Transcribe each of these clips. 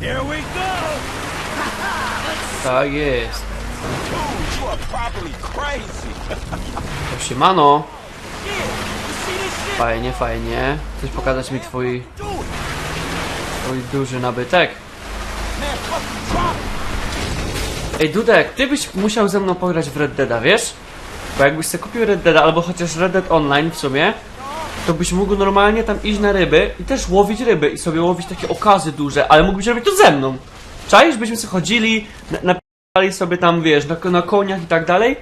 Here we go! Tak jest. To siemano. Fajnie, fajnie. Chcesz pokazać mi twój, twój duży nabytek? Ej, Dudek, ty byś musiał ze mną pograć w Red Deada, wiesz? Bo jakbyś sobie kupił Red Deada, albo chociaż Red Dead Online w sumie, to byś mógł normalnie tam iść na ryby i też łowić ryby i sobie łowić takie okazy duże, ale mógłbyś robić to ze mną. Czaisz, byśmy sobie chodzili, na- napisali sobie tam, wiesz, na, na koniach i tak dalej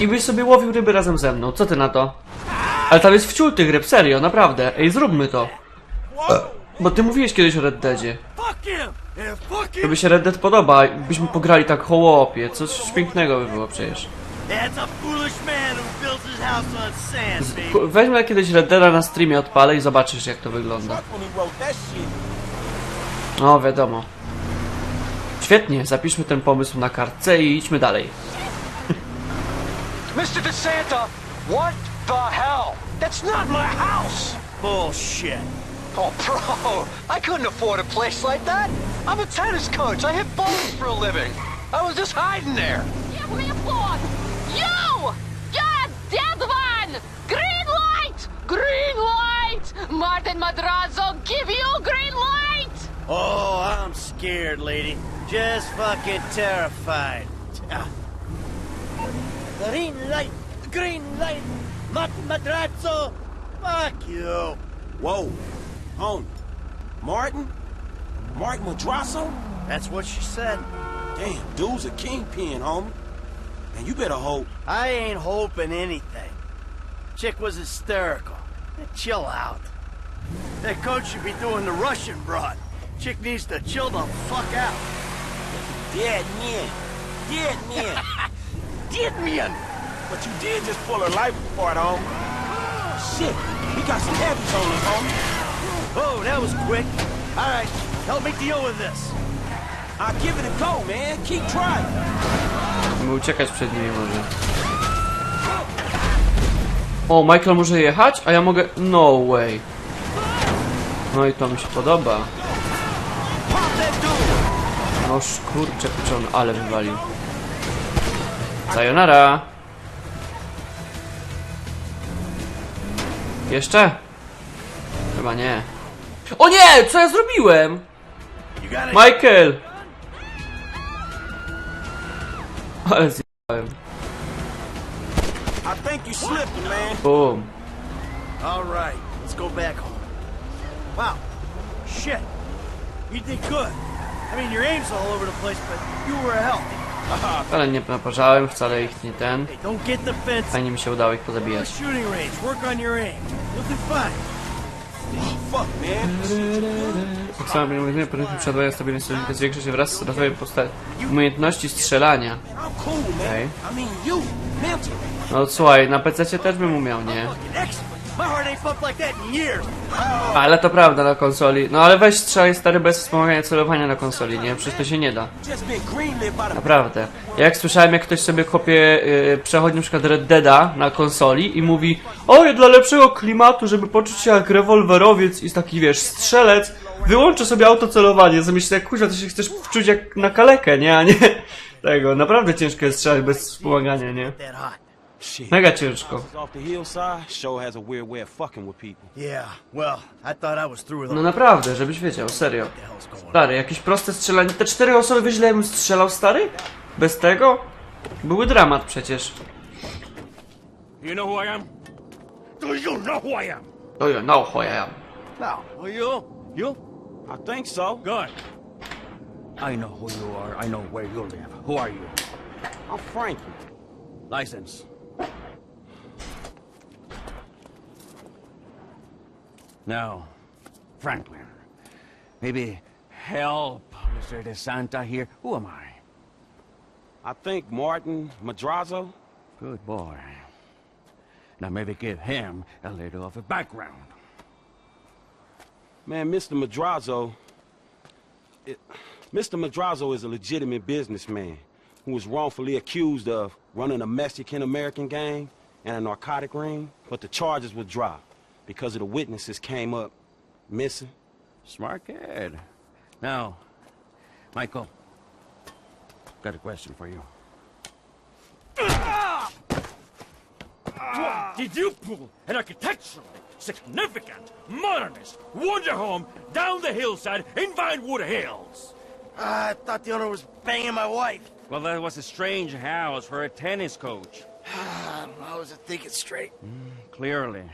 i byś sobie łowił ryby razem ze mną. Co ty na to? Ale tam jest wciół tych ryb, serio, naprawdę. Ej, zróbmy to. Bo ty mówiłeś kiedyś o Red Deadzie. Him! Tobie się Red Dead podoba, byśmy pograli tak hołopie, coś pięknego by było przecież. That's a foolish man who Weźmy kiedyś Red Deada na streamie, odpalę i zobaczysz jak to wygląda. No wiadomo. Świetnie, zapiszmy ten pomysł na kartce i idźmy dalej. Mr. DeSanta, what the hell? That's not my house! Bullshit. Oh, bro, I couldn't afford a place like that. I'm a tennis coach. I hit balls for a living. I was just hiding there. A Martin Madrazo, give you green light! Oh, I'm scared, lady. Just fucking terrified. Ah. Green light! Green light! Mat Madrazo! Fuck you! Whoa. Homie. Martin? Martin Madrazo? That's what she said. Damn, dude's a kingpin, homie. And you better hope. I ain't hoping anything. Chick was hysterical. Chill out. That coach should be doing the Russian broad. Chick needs to chill the fuck out. Dead men. Dead men. Get me in! but you did just pull her life apart, homie. Shit. We got some heavies on us, homie. Oh, that was quick. All right, help me deal with this. I'll give it a go, man. Keep trying. Musimy uciekać przed nimi może. O, Michael może jechać, a ja mogę... No way. No i to mi się podoba. Pop that dude! No kurczę pieczony, ale wywalił. Sayonara. Jeszcze? Chyba nie. O nie! Co ja zrobiłem? Michael! Ale zjebałem. Boom. All right, let's go back home. Wow, shit. You did good. I mean, your aim's all over the place, but you were a help. Ale nie naparzałem, wcale ich nie ten. Fajnie mi się udało ich pozabijać. Tak samo mówimy, powinniśmy przeładować stabilność stosunku zwiększa się wraz z rozwojem umiejętności strzelania. Man. Okay. No słuchaj, na PC też bym umiał, nie? Ale to prawda na konsoli. No ale weź strzelaj stary bez wspomagania celowania na konsoli, nie? Przecież to się nie da. Naprawdę. Ja jak słyszałem, jak ktoś sobie kopie, yy, przechodzi na przykład Red Deada na konsoli i mówi Oj, dla lepszego klimatu, żeby poczuć się jak rewolwerowiec i taki, wiesz, strzelec, wyłączę sobie autocelowanie. Zamyślę, jak kurwa, to się chcesz wczuć jak na kalekę, nie? A nie tego. Naprawdę ciężko jest strzelać bez wspomagania, nie? Mega ciężko. No naprawdę, żebyś wiedział, serio. Stary, jakieś proste strzelanie. Te cztery osoby, wiesz ile ja bym strzelał, stary? Bez tego? Były dramat przecież. You know who I am? Do you know who I am? To ja, no, who I am. No. Well, you? You? I think so. Good. I know who you are. I know where you live. Who are you? I'm Frankie. License. Now, Franklin, maybe help Mr. DeSanta here. Who am I? I think Martin Madrazo. Good boy. Now maybe give him a little of a background. Man, Mr. Madrazo. It, Mr. Madrazo is a legitimate businessman who was wrongfully accused of running a Mexican American gang and a narcotic ring, but the charges were dropped because of the witnesses came up missing. Smart kid. Now, Michael, got a question for you. Did you pull an architecturally significant, modernist wonder home down the hillside in Vinewood Hills? I thought the owner was banging my wife. Well, that was a strange house for a tennis coach. I wasn't thinking straight. Hmm, clearly.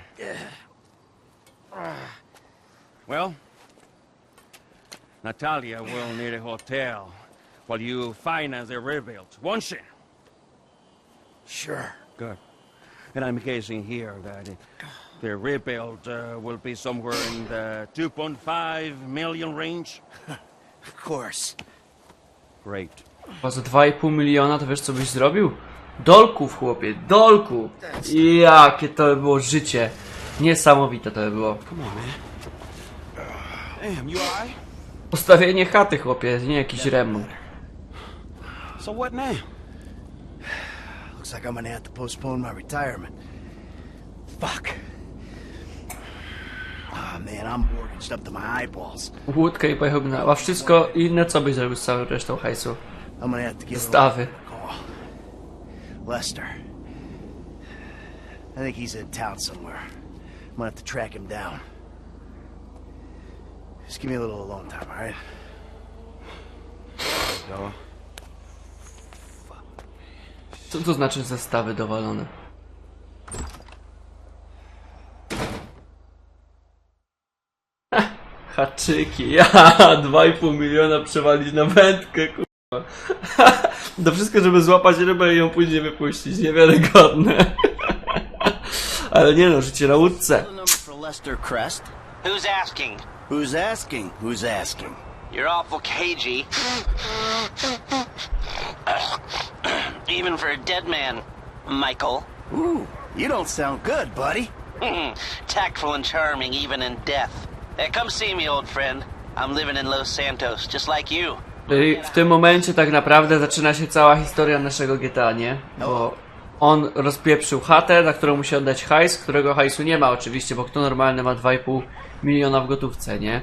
Well, Natalia will need a hotel while you finance the rebuild, won't she? Sure. Good. And I'm guessing here that the rebuild uh, will be somewhere in the 2.5 million range. Of course. Great. Bo za 2,5 miliona to wiesz co byś zrobił? Dolków, chłopie, dolków! Jakie to było życie. Niesamowite to było. You alright? Postawienie chaty, chłopie, nie jakiś remont. So what now? Looks like I'm gonna have to postpone my retirement. Fuck. Oh man, I'm mortgaged up to my eyeballs. Łódkę i pojechałbym na... A wszystko inne, co byś zrobił z całą resztą hajsu? I'm gonna have to give Stawy. call. Lester. I think he's in town somewhere. Gonna have to track him down. Just give me a little alone time, alright? Dog. Co to znaczy zestawy dowalone? Haczyki, ja, 2,5 miliona przewalić na wędkę, kurwa. To wszystko, żeby złapać rybę i ją później wypuścić, niewiarygodne. Ale nie no, życie na łódce. The number for Lester Crest. Who's asking? Who's asking? Who's asking? You're awful cagey. Even for a dead man, Michael. Ooh, you don't sound good, buddy. Tactful and charming even in death. Uh, come see me, old friend. I'm living in Los Santos, just like you. W tym momencie tak naprawdę zaczyna się cała historia naszego GTA, nie? Bo on rozpieprzył chatę, na którą musi oddać hajs, którego hajsu nie ma oczywiście, bo kto normalny ma 2,5 miliona w gotówce, nie?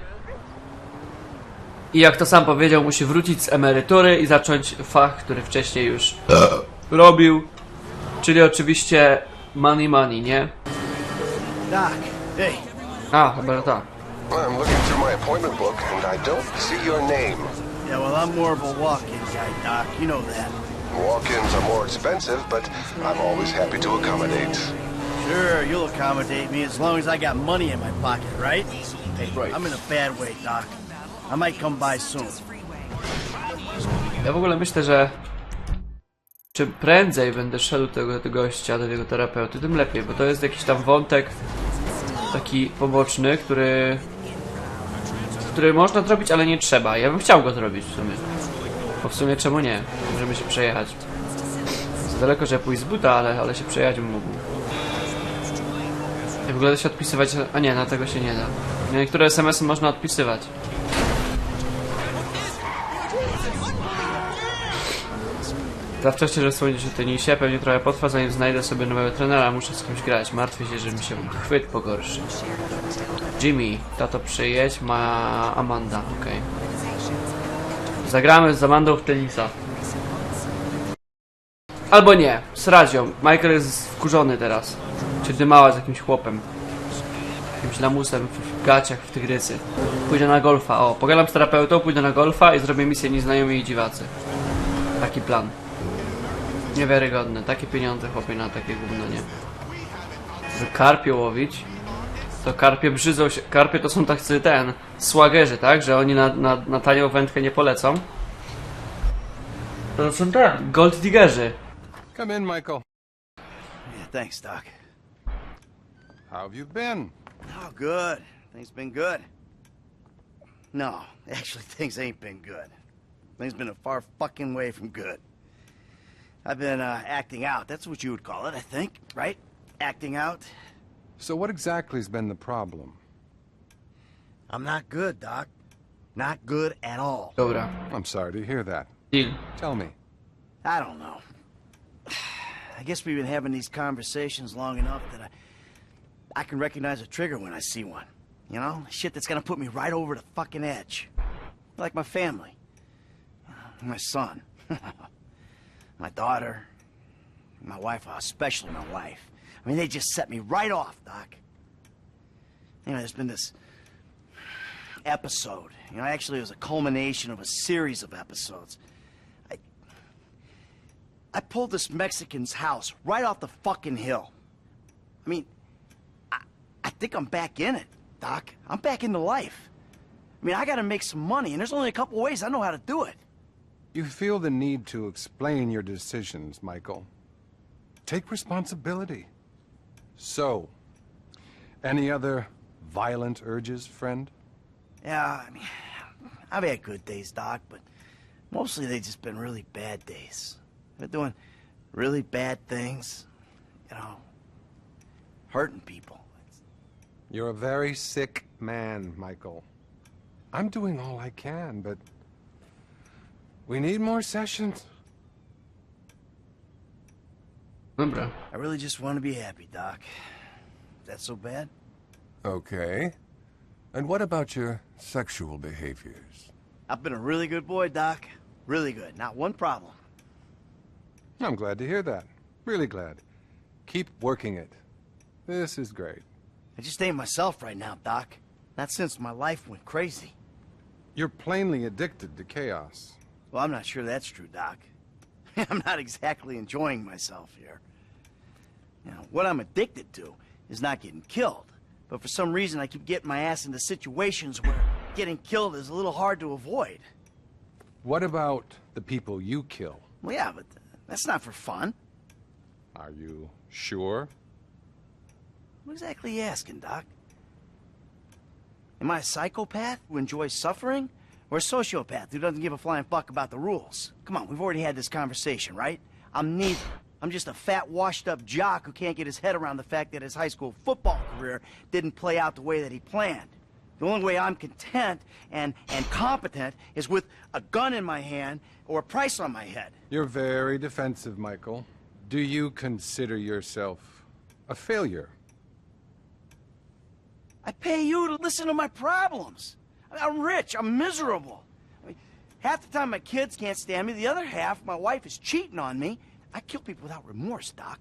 I jak to sam powiedział, musi wrócić z emerytury i zacząć fach, który wcześniej już robił. Czyli oczywiście money money, nie? Doc, hey, A, chyba tak. I'm looking through my appointment book and I don't see your name. yeah, well, I'm more of a walk-in guy, Doc. You know that. Walk-ins are more expensive, but I'm always happy to accommodate. Sure, you'll accommodate me as long as I got money in my pocket, right? Hey, I'm in a bad way, Doc. I might come by soon. Ja w ogóle myślę, że czym prędzej będę szedł do tego, tego gościa, do tego terapeuty, tym lepiej, bo to jest jakiś tam wątek taki poboczny, który który można zrobić, ale nie trzeba. Ja bym chciał go zrobić w sumie. Bo w sumie czemu nie? Możemy się przejechać. Jest daleko, że pójść z buta, ale, ale się przejechać mógł. I w ogóle da się odpisywać, a nie, na tego się nie da. Niektóre SMS-y można odpisywać. Zawsze szczerze słodzić o tenisie, pewnie trochę potrwa zanim znajdę sobie nowego trenera, muszę z kimś grać. Martwię się, że mi się chwyt pogorszy. Jimmy, tato przyjedź, ma Amanda, okej. Zagramy z Amandą w tenisa. Albo nie, z Radzią. Michael jest wkurzony teraz. Czy dymała z jakimś chłopem. Jakimś lamusem w, gaciach, w tygrysy. Pójdę na golfa, o, pogadam z terapeutą, pójdę na golfa i zrobię misję nieznajomi i dziwacy. Taki plan. Niewiarygodne. Takie pieniądze chłopie na takie gówno, nie? Żeby karpie łowić, to karpie brzydzą się. Karpie to są tacy ten, słagerzy, tak? Że oni na, na, na tanią wędkę nie polecą. To są ten, gold diggerzy. Come in, Michael. Yeah, thanks, Doc. How have you been? Oh, good. Things been good. No, actually, things ain't been good. Things been a far fucking way from good. I've been uh, acting out. That's what you would call it, I think, right? Acting out. So, what exactly has been the problem? I'm not good, Doc. Not good at all. Dobra, I'm sorry to hear that. deal. Tell me. I don't know. I guess we've been having these conversations long enough that I I can recognize a trigger when I see one. You know? Shit that's gonna put me right over the fucking edge. Like my family. My son. my daughter. My wife, especially my wife. I mean, they just set me right off, Doc. You know, there's been this episode. You know, actually, it was a culmination of a series of episodes. I, I pulled this Mexican's house right off the fucking hill. I mean, I, I think I'm back in it, Doc. I'm back into life. I mean, I gotta make some money, and there's only a couple ways I know how to do it. You feel the need to explain your decisions, Michael. Take responsibility. So, any other violent urges, friend? Yeah, I mean, I've had good days, Doc, but mostly they've just been really bad days. I've been doing really bad things, you know, hurting people. You're a very sick man, Michael. I'm doing all I can, but we need more sessions. Dobra. I really just want to be happy, Doc. Is that so bad? Okay. And what about your sexual behaviors? I've been a really good boy, Doc. Really good. Not one problem. I'm glad to hear that. Really glad. Keep working it. This is great. I just ain't myself right now, Doc. Not since my life went crazy. You're plainly addicted to chaos. Well, I'm not sure that's true, Doc. I'm not exactly enjoying myself here. Now, what I'm addicted to is not getting killed. But for some reason, I keep getting my ass into situations where getting killed is a little hard to avoid. What about the people you kill? Well, yeah, but that's not for fun. Are you sure? What exactly are you asking, Doc? Am I a psychopath who enjoys suffering? Or a sociopath who doesn't give a flying fuck about the rules? Come on, we've already had this conversation, right? I'm neither. I'm just a fat, washed up jock who can't get his head around the fact that his high school football career didn't play out the way that he planned. The only way I'm content and, and competent is with a gun in my hand or a price on my head. You're very defensive, Michael. Do you consider yourself a failure? I pay you to listen to my problems. I- I'm rich. I'm miserable. I mean, half the time my kids can't stand me. The other half, my wife is cheating on me. I kill people without remorse, Doc.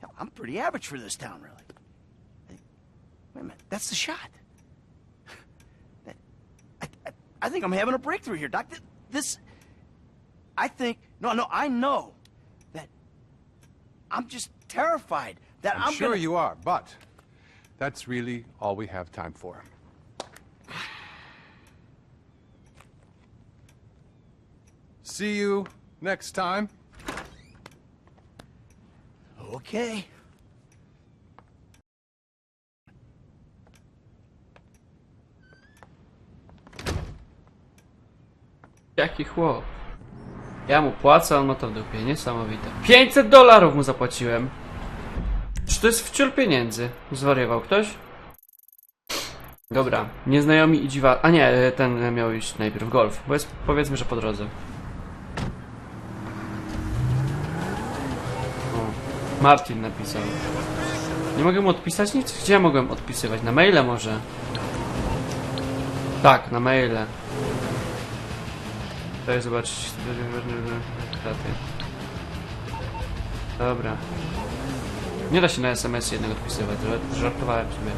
Hell, I'm pretty average for this town, really. Wait a minute. That's the shot. That- I, I, I think I'm having a breakthrough here, Doc. This. I think. No, no, I know that I'm just terrified that I'm, I'm, sure gonna... you are, but that's really all we have time for. See you next time. Okay. Jaki chłop. Ja mu płacę, on ma to w dupie. Niesamowite. 500 dolarów mu zapłaciłem. Czy to jest wciul pieniędzy? Zwariował ktoś? Dobra. Nieznajomi i dziwa... A nie, ten miał iść najpierw golf. Bo jest, powiedzmy, że po drodze. O, Martin napisał. Nie mogę mu odpisać nic? Gdzie ja mogłem odpisywać? Na maile może? Tak, na maile. Daj zobaczyć. Dobra. Nie da się na SMS jednego odpisywać, żart- żartowałem sobie.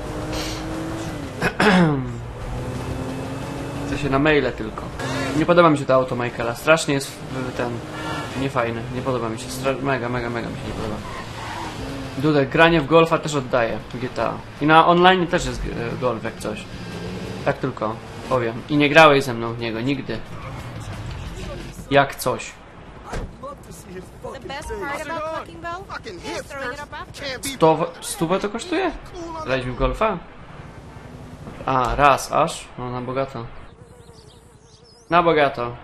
Chce się na maile tylko. Nie podoba mi się to auto Michaela. Strasznie jest ten. Niefajny. Nie podoba mi się. Stra- mega, mega, mega mi się nie podoba. Dudek, granie w golfa też oddaję w GTA. I na online też jest e, golf jak coś. Tak tylko powiem. I nie grałeś ze mną w niego nigdy. Jak coś. The best part about Fucking Bell is throwing it up after. Stówę, stówę to kosztuje? Graliśmy w golfa? A, raz aż? No na bogato. Na bogato.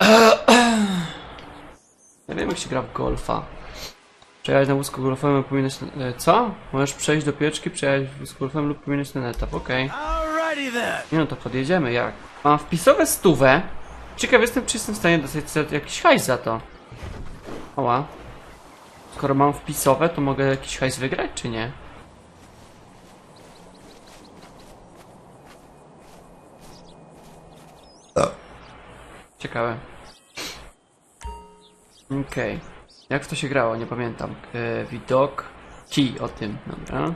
Ja wiem jak się gra w golfa. Przejechać na wózku golfowym powinieneś... e, Co? Możesz przejść do pieczki, przejechać w wózku golfowym lub powinieneś ten etap, okej. Alrighty then. Nie no to podjedziemy, jak? Mam wpisowe stówę. Ciekaw jestem, czy jestem w stanie dostać jakiś hajs za to. Oła. Skoro mam wpisowe, to mogę jakiś hajs wygrać, czy nie? Ciekawe. Okej. Jak w to się grało? Nie pamiętam. E, widok. Key o tym, dobra.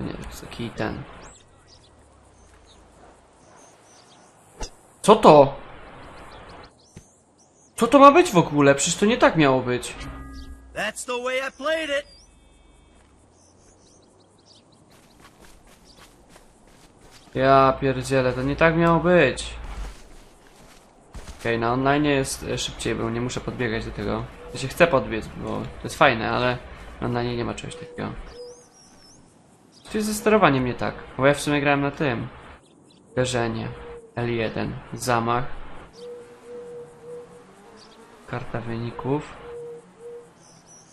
Nie, to jest taki ten. Co to? Co to ma być w ogóle? Przecież to nie tak miało być. That's the way I played it. Ja pierdzielę, to nie tak miało być. Okej, na online jest e, szybciej, bo nie muszę podbiegać do tego. Ja się chcę podbiec, bo to jest fajne, ale na online nie ma czegoś takiego. Tu jest ze sterowaniem nie tak, bo ja w sumie grałem na tym. Uderzenie. L1. Zamach. Karta wyników.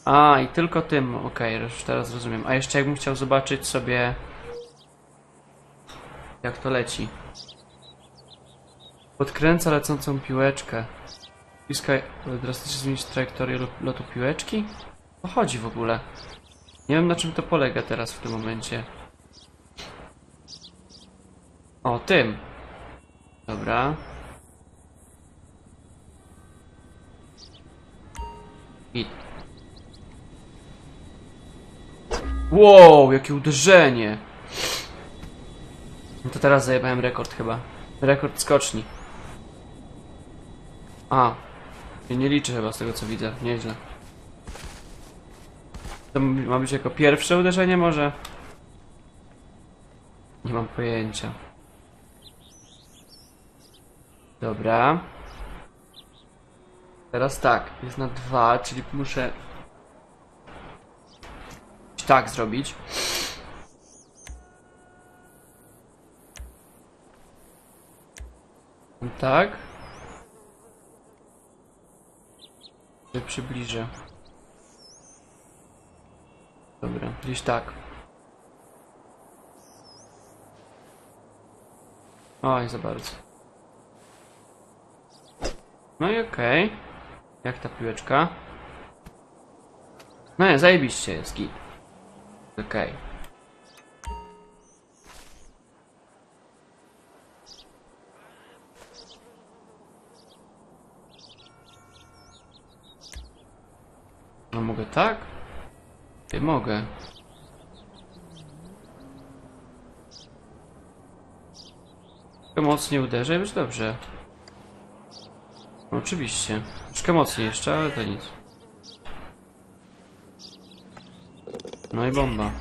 A, i tylko tym, okej, już teraz rozumiem. A jeszcze jakbym chciał zobaczyć sobie jak to leci. Podkręca lecącą piłeczkę. Piskaj drastycznie zmienić trajektorię lo- lotu piłeczki? O chodzi w ogóle? Nie wiem na czym to polega teraz w tym momencie. O, tym. Dobra. I... Wow, jakie uderzenie! No to teraz zajebałem rekord chyba. Rekord skoczni. A. się nie liczy chyba z tego co widzę. Nieźle. To ma być jako pierwsze uderzenie może? Nie mam pojęcia. Dobra. Teraz tak. Jest na dwa, czyli muszę... Tak zrobić. Tak. Się przybliżę. Dobra, gdzieś tak. Oj, za bardzo. No i okej. Jak ta piłeczka? No nie, zajebiście jest git. Okej. No mogę. Troszkę mocniej uderzę już dobrze. Oczywiście. Troszkę mocniej jeszcze, ale to nic. No i bomba.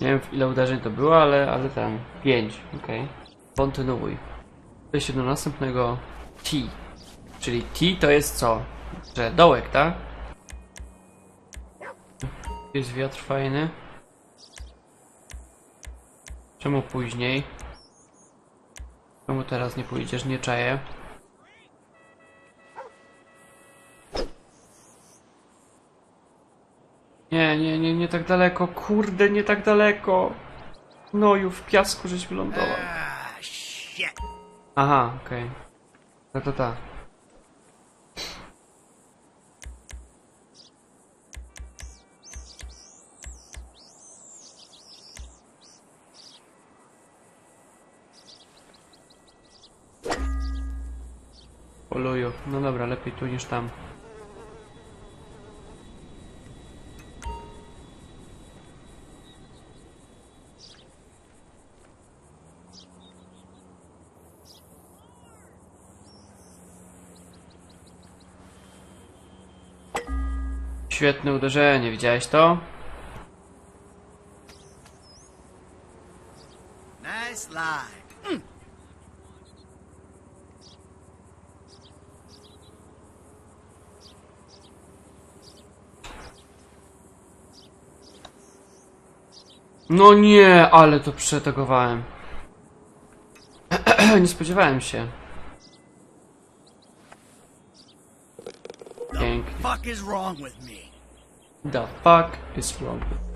Nie wiem ile uderzeń to było, ale, ale tam. 5, okej. Kontynuuj. Przejście do następnego T. Czyli T to jest co? Że dołek, tak? Jest wiatr fajny. Czemu później? Czemu teraz nie pójdziesz? Nie czaję. Nie, nie, nie, nie tak daleko. Kurde, nie tak daleko. Noju, w piasku żeś wylądował. Ah. Aha, okej. No to ta. Poluju. No dobra, lepiej tu niż tam. Świetne uderzenie, widziałeś to? No nie, ale to przetagowałem. nie spodziewałem się. Pięknie. Fuck is wrong with me? The fuck is wrong with